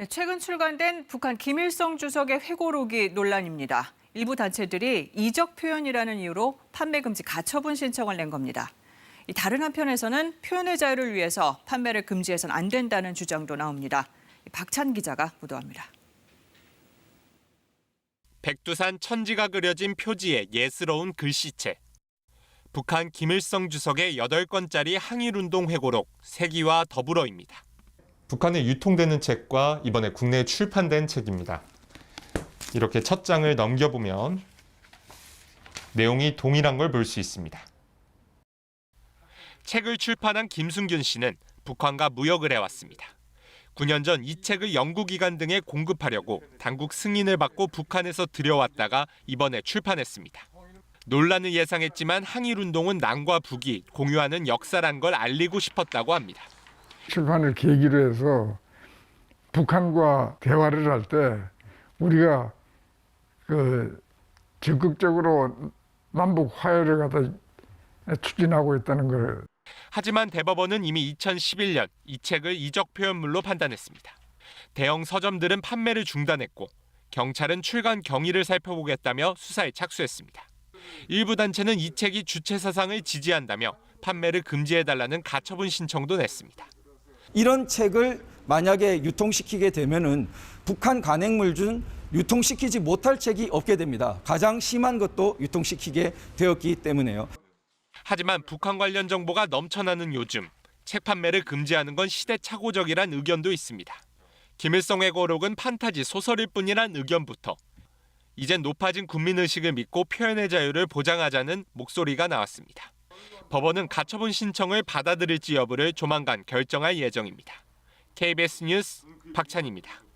네, 최근 출간된 북한 김일성 주석의 회고록이 논란입니다. 일부 단체들이 이적 표현이라는 이유로 판매 금지 가처분 신청을 낸 겁니다. 이 다른 한편에서는 표현의 자유를 위해서 판매를 금지해서는 안 된다는 주장도 나옵니다. 박찬 기자가 보도합니다. 백두산 천지가 그려진 표지의 예스러운 글씨체. 북한 김일성 주석의 8권짜리 항일운동 회고록 세기와 더불어입니다. 북한에 유통되는 책과 이번에 국내에 출판된 책입니다. 이렇게 첫 장을 넘겨보면 내용이 동일한 걸 볼 수 있습니다. 책을 출판한 김순균 씨는 북한과 무역을 해왔습니다. 9년 전 이 책을 연구기관 등에 공급하려고 당국 승인을 받고 북한에서 들여왔다가 이번에 출판했습니다. 논란을 예상했지만 항일운동은 남과 북이 공유하는 역사란 걸 알리고 싶었다고 합니다. 출판을 계기로 해서 북한과 대화를 할 때 우리가 그 적극적으로 남북 화해를 갖다 추진하고 있다는 걸 하지만 대법원은 이미 2011년 이 책을 이적 표현물로 판단했습니다. 대형 서점들은 판매를 중단했고 경찰은 출간 경위를 살펴보겠다며 수사에 착수했습니다. 일부 단체는 이 책이 주체 사상을 지지한다며 판매를 금지해달라는 가처분 신청도 냈습니다. 이런 책을 만약에 유통시키게 되면은 북한 간행물 중 유통시키지 못할 책이 없게 됩니다. 가장 심한 것도 유통시키게 되었기 때문에요. 하지만 북한 관련 정보가 넘쳐나는 요즘 책 판매를 금지하는 건 시대착오적이란 의견도 있습니다. 김일성 회고록은 판타지 소설일 뿐이란 의견부터 이젠 높아진 국민의식을 믿고 표현의 자유를 보장하자는 목소리가 나왔습니다. 법원은 가처분 신청을 받아들일지 여부를 조만간 결정할 예정입니다. KBS 뉴스 박찬입니다.